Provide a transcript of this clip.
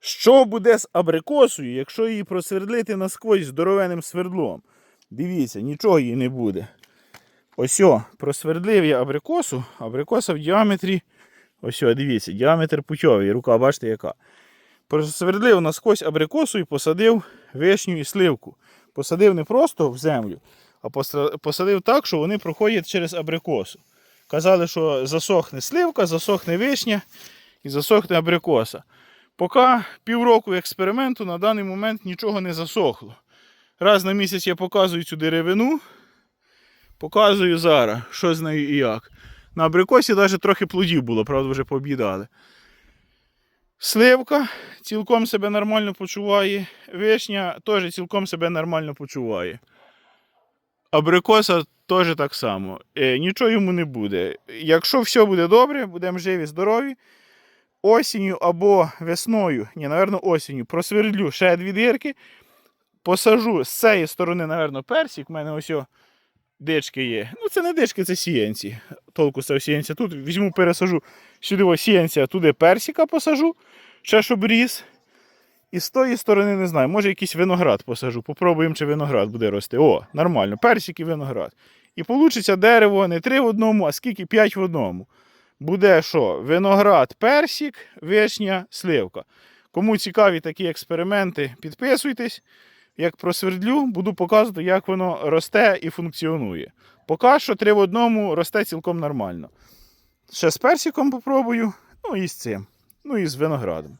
Що буде з абрикосою, якщо її просвердлити насквозь здоровенним свердлом? Дивіться, нічого їй не буде. Ось, о, просвердлив я абрикосу, абрикоса в діаметрі. Ось, о, дивіться, діаметр путьовий, рука, бачите, яка. Просвердлив насквозь абрикосу і посадив вишню і сливку. Посадив не просто в землю, а посадив так, що вони проходять через абрикосу. Казали, що засохне сливка, засохне вишня і засохне абрикоса. Поки півроку експерименту на даний момент нічого не засохло. Раз на місяць я показую цю деревину, показую зараз, що з нею і як. На абрикосі навіть трохи плодів було, правда, вже пооб'їдали. Сливка цілком себе нормально почуває. Вишня теж цілком себе нормально почуває. Абрикоса теж так само. Е, нічого йому не буде. Якщо все буде добре, будемо живі, здорові. Осінню або весною, ні, напевно, осінню, просвердлю ще дві дирки. Посажу з цієї сторони, напевно, персик. У мене ось дички є. Ну, це не дички, це сіянці. Толку з цього сіянця тут. Візьму, пересажу сюди ось сіянця, туди персика посажу, ще щоб ріс. І з тої сторони не знаю, може якийсь виноград посажу. Попробуємо, чи виноград буде рости. О, нормально, персик і виноград. І вийде дерево не три в одному, а скільки п'ять в одному. Буде що? Виноград, персік, вишня, сливка. Кому цікаві такі експерименти, підписуйтесь. Як просвердлю, буду показувати, як воно росте і функціонує. Поки що три в одному росте цілком нормально. Ще з персиком попробую, ну і з цим, ну і з виноградом.